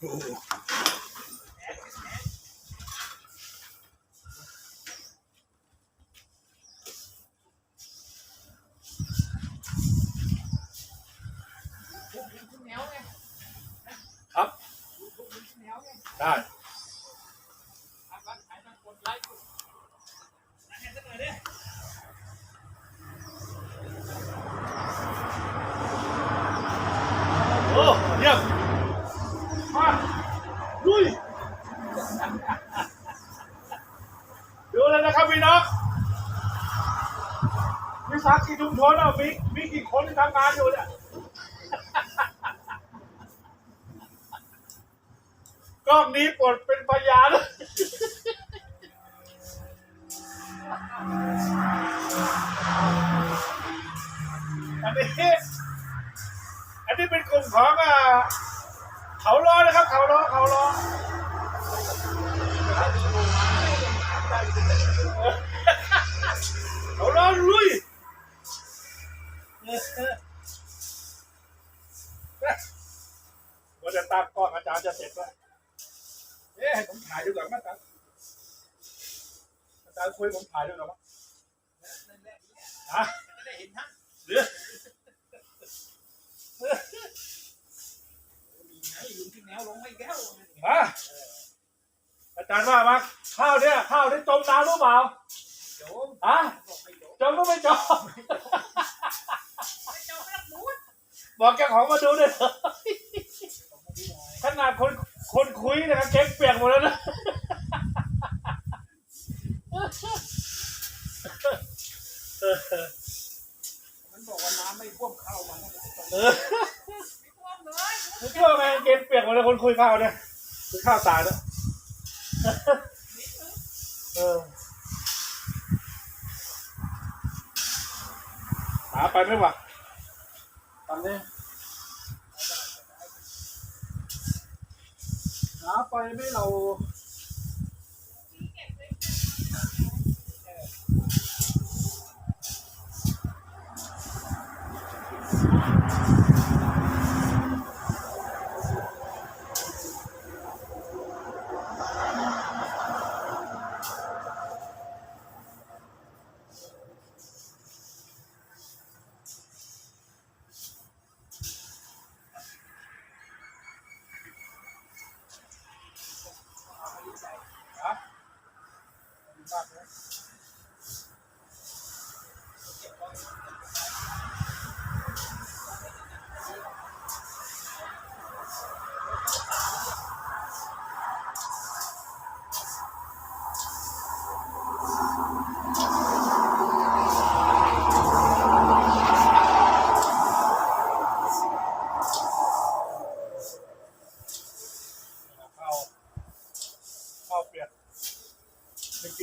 ครับ ได้ วิสาหกิจชุมชนอะมีมีกี่คนที่ทำงานอยู่เนี่ยกล้องนี้ปลดเป็นพยานอันนี้อันนี้เป็นกลุ่มของอ่าเขา อาจารย์คุยผมถ่ายดูก่อนมั้งฮะหรือมาอาจารย์ว่ามาข้าวเนี่ยข้าวที่จมน้ำรู้เปล่าฮะจมก็ไม่จมบอกแกของมาดูด้วยเถอะขนาดคนคนคุยนะครับเก๊กเปียกหมดแล้วนะ มันบอกว่าน้ำไม่ท่วมเข้ามันนะ เออมึงเชื่อไหมเก๊ก ยกหมดเลยคนคุยข้าวเนี่ยคือข้าวสารนะเออหาไปไหมวะตอนนี้หาไปไม่เรา บ้านนะ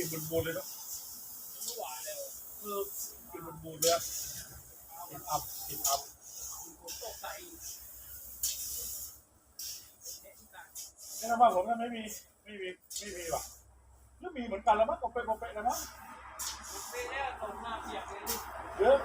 ไม่กินบุญบุญเลยเนาะเออกินบุญบุญเลยอะกินอับกินอับนี่นะบ้านผมก็ไม่มีไม่มีไม่มีหรอกหรือมีเหมือนกันแล้วมั้งกบเปะกบเปะแล้วมั้งเยอะ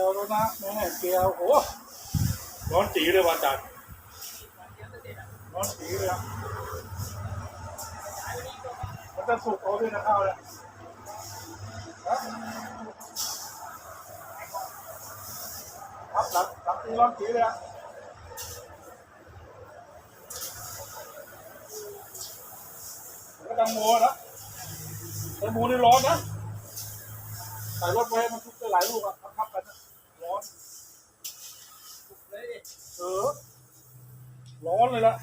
ยวแล้วนะแม่เกลียวโอ้ร้อนจีเลยวันจันทร์ร้อนจีเลยอะมันจะสุกเอาด้วยนะข้าวเนี่ยฮะครับหลังหลังตีร้อนจีเลยอะมันก็ดังโมนะแต่โมนี่ร้อนนะใส่รถไว้มันทุกได้หลายลูกอะทับๆกันนะร้อน เออ ร้อนเลยละ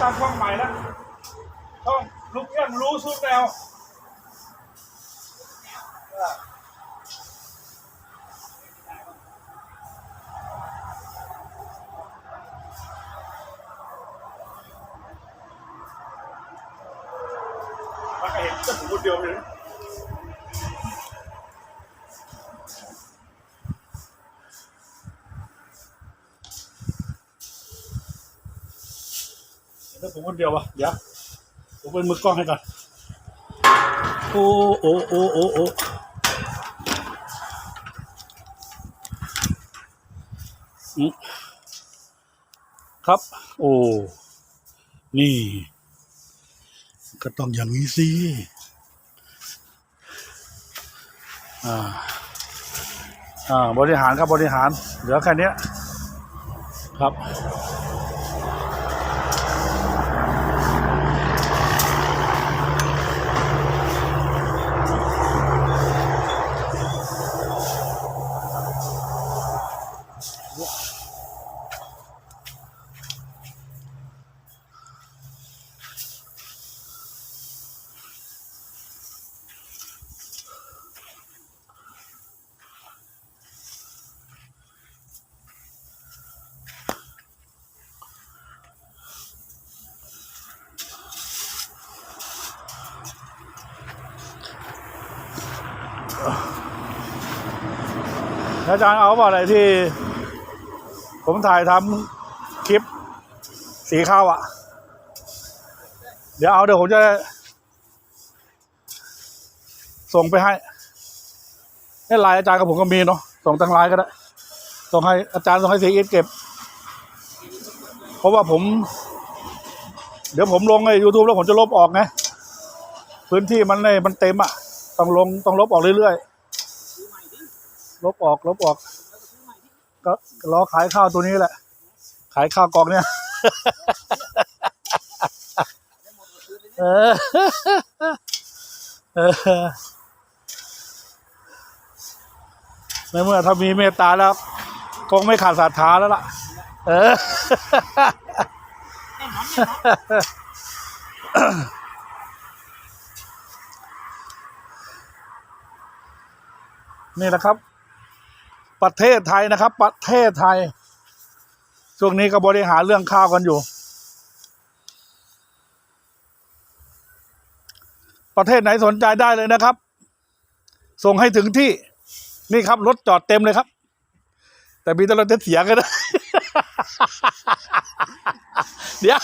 ตั้งช่องใหม่แล้วช่องลุกยังรู้สุดแนว คนเดียวเลยถ้าผมคนเดียววะเดี๋ยวผมเป็นมือกล้องให้ก่อนโอ้โอ้โอ้โอ้โอ้ครับ โอ้ นี่ ก็ต้องอย่างนี้สิอ่าอ่าบริหารครับบริหาร เหลือแค่นี้ครับ อาจารย์เอาเปล่าอะไรที่ ผมถ่ายทำคลิปสีข้าวอะ่ะ เดี๋ยวเอาเดี๋ยวผมจะ ส่งไปให้ให้ไลน์อาจารย์กับผมก็มีเนาะส่งทางไลน์ก็ได้ส่งให้อาจารย์ส่งให้สีเอิทเก็บ เพราะว่าผม เดี๋ยวผมลงใน YouTube แล้วผมจะลบออกไงพื้นที่มันในมันเต็มอะ่ะ ต้องลงต้องลบออกเรื่อยๆ ลบออกลบออก ก็รอขายข้าวตัวนี้แหละ ขายข้าวกองเนี่ยเออเออในเมื่อถ้ามีเมตตาแล้วคงไม่ขาดศรัทธาแล้วล่ะ เออนี่แหละครับ ประเทศไทยนะครับ ประเทศไทย ช่วงนี้ก็บริหารเรื่องข้าวกันอยู่ ประเทศไหนสนใจได้เลยนะครับ ส่งให้ถึงที่นี่ครับรถจอดเต็มเลยครับ แต่มีแต่รถเสียกันนะเดี๋ยว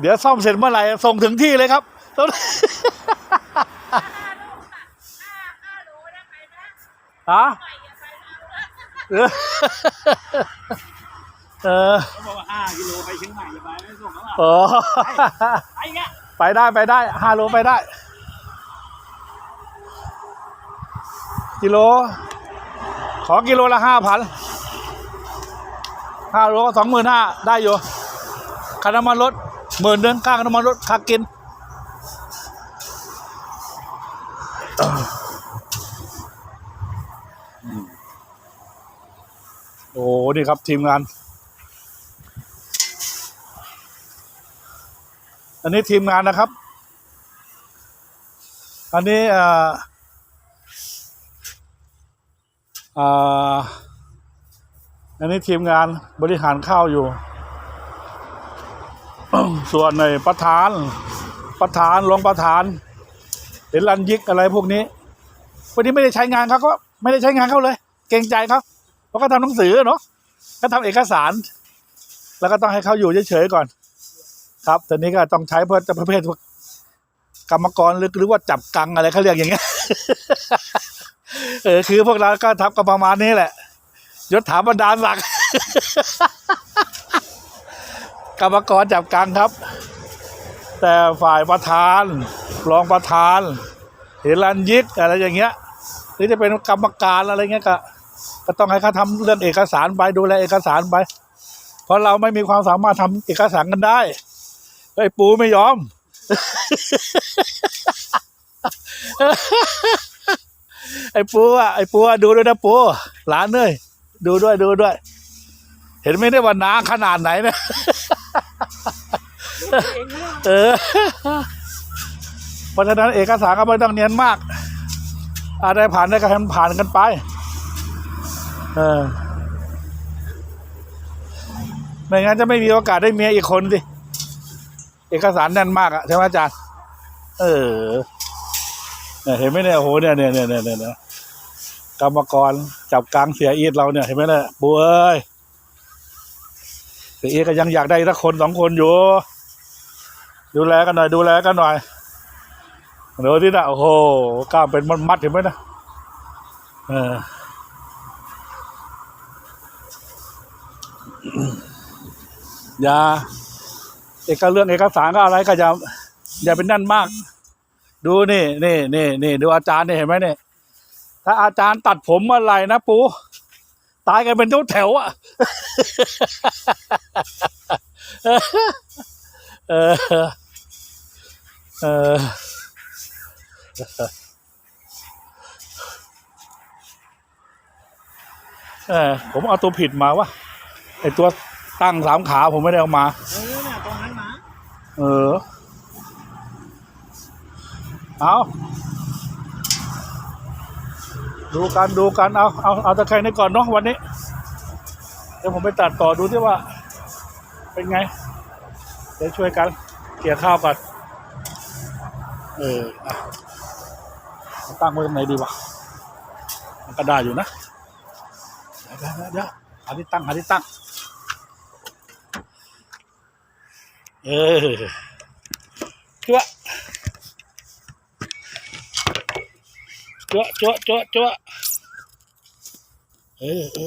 เดี๋ยวซ่อมเสร็จเมื่อไหร่ส่งถึงที่เลยครับ ห้าลูกอะห้าห้าโลได้ไหมนะ ฮะใหม่อย่าไปเอาละเออเออเขาบอกว่าห้ากิโลไปเชียงใหม่จะไปไม่ส่งเขาอะโอ้ไอ้เงี้ยไปได้ไปได้ห้าโลไปได้ กิโล ขอกิโลละห้าพันห้าโลก็สองหมื่นห้าได้อยู่ค่าน้ำมันรถหมื่นหนึ่งค่าน้ำมันรถค่ากิน นี่ครับทีมงาน อันนี้ทีมงานนะครับ อันนี้อ่อเอ่ออันนี้ทีมงานบริหารข้าวอยู่ ส่วนในประธาน ประธานรองประธานเห็นรันยิกอะไรพวกนี้วันนี้ไม่ได้ใช้งานเขาก็ไม่ได้ใช้งานเขาเลย เกรงใจเขาเพราะเขาทำหนังสือเนาะ เขาทำเอกสาร แล้วก็ต้องให้เขาอยู่เฉยๆก่อน ครับตอนนี้ก็ต้องใช้เพื่อจะประเภทกรรมกรหรือหรือว่าจับกังอะไรเขาเรียกอย่างเงี้ยเออคือพวกเราก็ทำกันประมาณนี้แหละยศถาบรรดาศักดิ์กรรมกรจับกังครับ แต่ฝ่ายประธานรองประธานเฮรันยิกอะไรอย่างเงี้ยหรือจะเป็นกรรมการอะไรเงี้ยก็ ก็ต้องให้เขาทำเรื่องเอกสารไปดูแลเอกสารไป เพราะเราไม่มีความสามารถทำเอกสารกันได้ไอ้ปูไม่ยอม ไอ้ปูอะไอ้ปูอะดูด้วยนะปูหลานเอ้ยดูด้วยดูด้วย เห็นไหมได้ว่านาขนาดไหนนะเองนะเออเพราะฉะนั้นเอกสารก็ไม่ต้องเนียนมาก อะไรผ่านได้ก็ให้มันผ่านกันไป เออไม่งั้นจะไม่มีโอกาสได้เมียอีกคนสิเอกสารแน่นมากอะใช่ไหมอาจารย์ เออเนี่ยเห็นไหมเนี่ยโอ้โหเนี่ยเนี่ยเนี่ยเนี่ยเนี่ยกรรมกรจับกลางเสียอีทเราเนี่ยเห็นไหมเนี่ยปุ้ยเสียอีทก็ยังอยากได้สักคนสองคนอยู่ ดูแลกันหน่อยดูแลกันหน่อยเดี๋ยวที่น่ะโอ้โหกล้ามเป็นมัดๆเห็นไหมนะเออ อย่าเอกเรื่องเอกสารก็อะไรก็อย่าอย่าเป็นนั่นมาก ดูนี่นี่นี่นี่ดูอาจารย์นี่เห็นไหมเนี่ยถ้าอาจารย์ตัดผมเมื่อไหร่นะปูตายกันเป็นแถวแถวอะเออเออเออผมเอาตัวผิดมาวะไอตัว ตั้งสามขาผมไม่ได้เอามา เออเนี่ยตรงนั้นมาเออ เอาดูกันดูกันเอาเอาเอาตะไคร้นี่ก่อนเนาะวันนี้ เดี๋ยวผมไปตัดต่อดูที่ว่า เป็นไง เดี๋ยวช่วยกันเกี่ยข้าวก่อนเอออะตั้งไว้ตรงไหนดีวะมันก็ได้อยู่นะเดี๋ยวเดี๋ยวเดี๋ยวหาที่ตั้งหาที่ตั้ง เออจั๊วจั๊วจั๊วจั๊วจั๊วเออ